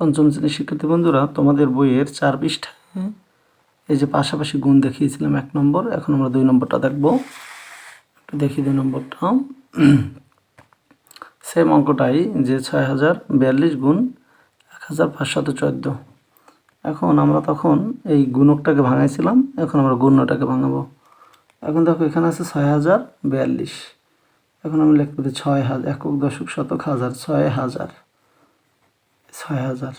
পঞ্চম শ্রেণির শিক্ষার্থী বন্ধুরা, তোমাদের বইয়ের চার পৃষ্ঠায় এই যে পাশাপাশি গুণ দেখিয়েছিলাম এক নম্বর, এখন আমরা দুই নম্বরটা দেখব। একটু দেখি দুই নম্বরটা। সেম অঙ্কটাই যে ছয় হাজার বিয়াল্লিশ গুণ এক হাজার পাঁচশত চোদ্দ। এখন আমরা তখন এই গুণকটাকে ভাঙাইছিলাম, এখন আমরা গুণ্যটাকে ভাঙাবো। এখন দেখো, এখানে আছে ছয় হাজার বিয়াল্লিশ। এখন আমি লিখতে ছয় হাজার, একক দশক শতক হাজার, ছয় হাজার। ছয় হাজার।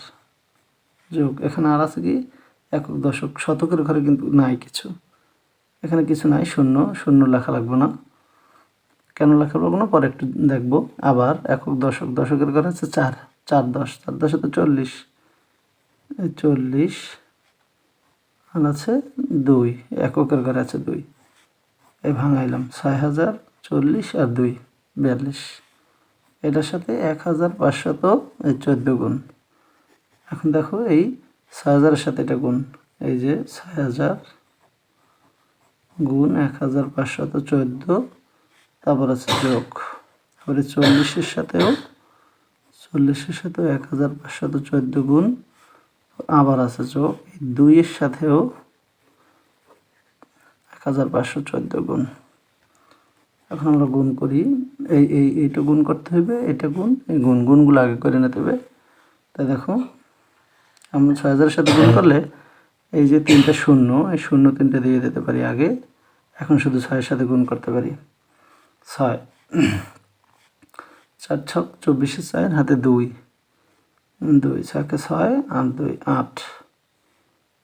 যোগ এখানে আর আছে কি? একক দশক শতকের ঘরে কিন্তু নাই কিছু। এখানে কিছু নাই, শূন্য। শূন্য লেখা লাগবে না। কেন লেখা লাগবে না? পরে একটু দেখব। আবার একক দশক, দশকের ঘরে আছে চার। চার দশ, চার দশে তো চল্লিশ। চল্লিশ আর আছে দুই। এককের ঘরে আছে দুই। এই ভাঙাইলাম। ছয় হাজার, চল্লিশ আর দুই। বিয়াল্লিশ। এটার সাথে এক হাজার পাঁচশত চোদ্দ গুণ। এখন দেখো এই ছয় হাজারের সাথে এটা গুণ। এই যে ছয় হাজার গুণ এক হাজার পাঁচশত চোদ্দ, তারপর আছে যোগ। তারপরে চল্লিশের সাথেও চল্লিশের সাথেও এক হাজার পাঁচশত চোদ্দ গুণ, আবার আছে যোগ। এই দুইয়ের সাথেও এক হাজার পাঁচশো চোদ্দ গুণ। এখন আমরা গুণ করি। এই এই, এইটা গুণ করতে হবে, এটা গুণ, এই গুণ, গুণগুলো আগে করে নিতে হবে। তাই দেখো আমরা ছয় হাজারের সাথে গুণ করলে এই যে তিনটা শূন্য এই শূন্য তিনটা দিয়ে দিতে পারি আগে এখন শুধু ছয়ের সাথে গুণ করতে পারি। ছয়। চার ছক চব্বিশে ছয়ের হাতে দুই। দুই ছয়কে ছয় আর দুই আট।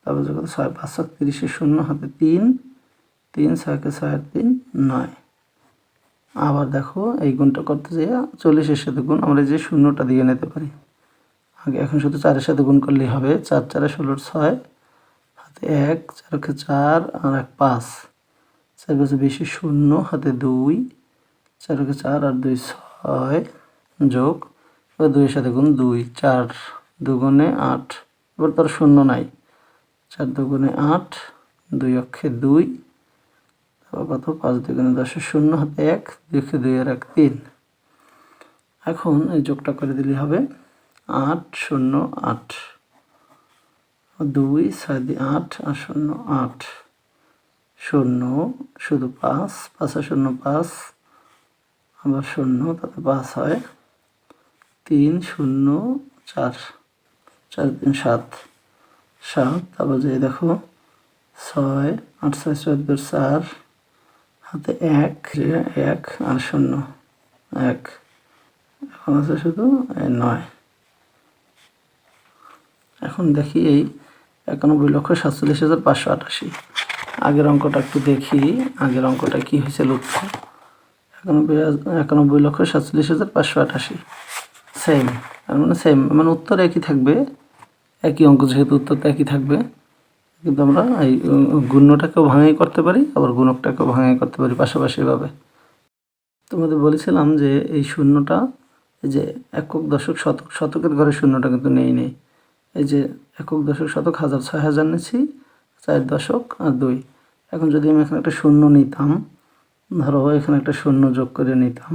তারপর যখন ছয় পাঁচ ছক তিরিশে শূন্য হাতে তিন। তিন ছয়কে ছয় তিন নয়। আবার দেখো এই গুণটা করতে যেয়ে চল্লিশের সাথে গুণ আমরা যে শূন্যটা দিয়ে নিতে পারি। আগে এখন শুধু চারের সাথে গুণ করলেই হবে। চার, চারে ষোলোর ছয়, হাতে এক চারকে চার, আর এক পাঁচ। চার পাঁচে বেশি শূন্য, হাতে দুই চারকে চার আর দুই ছয় যোগ, এবার দুইয়ের সাথে গুণ দুই, চার দুগুণে আট। এবার তার শূন্য নাই। চার দুগুণে আট, দুই অক্ষে দুই, তারপর কত? পাঁচ দুগুণে দশের শূন্য, হাতে এক, দুই অক্ষে দুই আর এক তিন। এখন এই যোগটা করে দিলে হবে। আট শূন্য আট। দুই ছয় দিয়ে আট আর শূন্য আট। শূন্য, শুধু পাঁচ, পাঁচে শূন্য পাঁচ, আবার শূন্য, তাতে পাঁচ হয়। তিন শূন্য, চার চার তিন সাত। সাত, তারপর যে দেখো, ছয়, আট ছয় চোদ্দ, চার, হাতে এক এক আর শূন্য, এক। এখন আছে শুধু নয়। এখন দেখি এই একানব্বই লক্ষ সাতচল্লিশ হাজার পাঁচশো আটাশি। আগের অঙ্কটা একটু দেখি, আগের অঙ্কটা কী হয়েছে উত্তর একানব্বই একানব্বই লক্ষ সাতচল্লিশ হাজার পাঁচশো আটাশি। সেম তার মানে সেম মানে উত্তর একই থাকবে, একই অঙ্ক যেহেতু উত্তরটা একই থাকবে, কিন্তু আমরা এই গুণ্যটাকেও ভাঙাই করতে পারি, আবার গুণকটাকেও ভাঙাই করতে পারি পাশাপাশি এভাবে। তোমাদের বলেছিলাম যে এই শূন্যটা যে একক দশক শতক, শতকের ঘরে শূন্যটা কিন্তু নেই নেই। এই যে একক দশক শতক, হাজার ছয় হাজার নিচ্ছি, চার দশক আর দুই। এখন যদি আমি এখানে একটা শূন্য নিতাম, ধরো এখানে একটা শূন্য যোগ করে নিতাম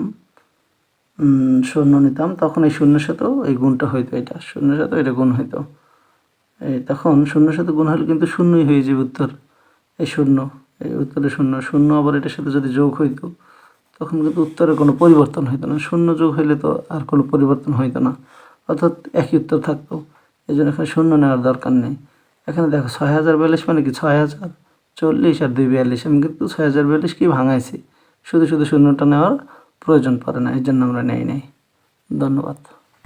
শূন্য নিতাম, তখন এই শূন্যের সাথেও এই গুণটা হইতো এটা শূন্যের সাথেও এটা গুণ হইতো। এই তখন শূন্যের সাথে গুণ হলে কিন্তু শূন্যই হয়ে যাবে উত্তর, এই শূন্য, এই উত্তরে শূন্য শূন্য আবার এটার সাথে যদি যোগ হইতো, তখন কিন্তু উত্তরে কোনো পরিবর্তন হইতো না, শূন্য যোগ হইলে তো আর কোনো পরিবর্তন হইতো না, অর্থাৎ একই উত্তর থাকতো। এই জন্য এখানে শূন্য নেওয়ার দরকার নেই। এখানে দেখো ছয় হাজার বিয়াল্লিশ মানে কি? ছয় হাজার চল্লিশ আর দুই বিয়াল্লিশ। আমি কিন্তু ছয় হাজার বিয়াল্লিশ কি ভাঙাইছি? শুধু শুধু শূন্যটা নেওয়ার প্রয়োজন পড়ে না, এই জন্য আমরা নেই নেই। ধন্যবাদ।